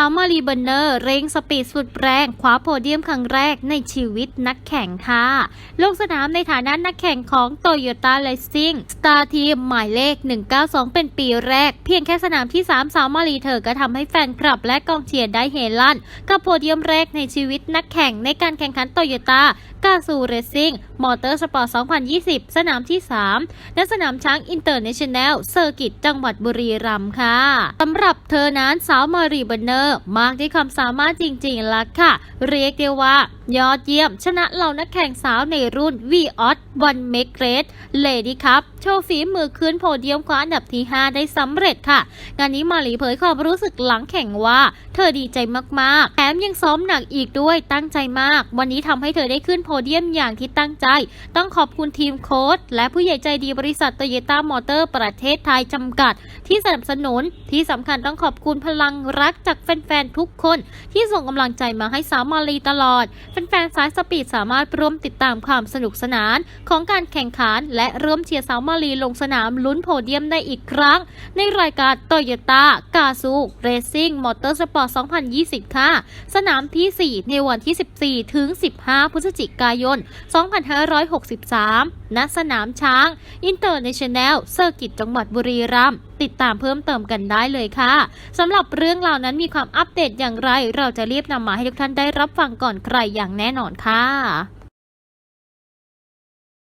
าวมารีเบอร์เนอร์เร่งสปีดสุดแรงคว้าโพเดียมครั้งแรกในชีวิตนักแข่งค่ะ ลงสนามในฐานะนักแข่งของ Toyota Racing Star Team หมายเลข 192 เป็นปีแรก เพียงแค่สนามที่ 3 สาวมารีเธอก็ทำให้แฟนคลับและกองเชียร์ได้เฮลั่น กับโพเดียมแรกในชีวิตนักแข่งในการแข่งขัน Toyota กาซูเรซิ่งมอเตอร์สปอร์ต 2020 สนามที่ 3 ณ สนามช้างอินเตอร์เนชั่นแนลเซอร์กิตจังหวัดบุรีรัมย์ค่ะสำหรับเธอนั้นสาวมารีเบอร์เนอร์มากด้วยความสามารถจริงๆล่ะค่ะ เรียกได้ว่า ยอดเยี่ยม ชนะเหล่านักแข่งสาวในรุ่น v ีออสวันเมกเรสเลดี้ครับ โชว์ฝีมือขึ้นโพเดียมคว้าอันดับที่ 5 ได้สำเร็จค่ะ งานนี้มารีเผยความรู้สึกหลังแข่งว่า เธอดีใจมากๆ แถมยังซ้อมหนักอีกด้วยตั้งใจมาก วันนี้ทำให้เธอได้ขึ้นโพเดียมอย่างที่ตั้งใจ ต้องขอบคุณทีมโค้ชและผู้ใหญ่ใจดีบริษัทโตโยต้ามอเตอร์ประเทศไทยจำกัด ที่สนับสนุนที่สำคัญต้องขอบคุณพลังรักจากแฟนๆ ทุกคนที่ส่งกำลังใจมาให้สาวมาลีตลอด แฟนๆ สายสปีดสามารถร่วมติดตามความสนุกสนาน ของการแข่งขัน และร่วมเชียร์สาวมาลีลงสนามลุ้นโพเดียมได้อีกครั้ง ในรายการโตโยต้ากาซูเรซิ่งมอเตอร์สปอร์ต 2020 ค่ะ สนามที่ 4 ในวันที่ 14 ถึง 15 พฤศจิกายน 2563ณสนามช้างอินเตอร์เนชั่นแนลเซอร์กิตจังหวัดบุรีรัมย์ติดตามเพิ่มเติมกันได้เลยค่ะสำหรับเรื่องราวนั้นมีความอัปเดตอย่างไร เราจะรีบนำมาให้ทุกท่านได้รับฟังก่อนใครอย่างแน่นอนค่ะ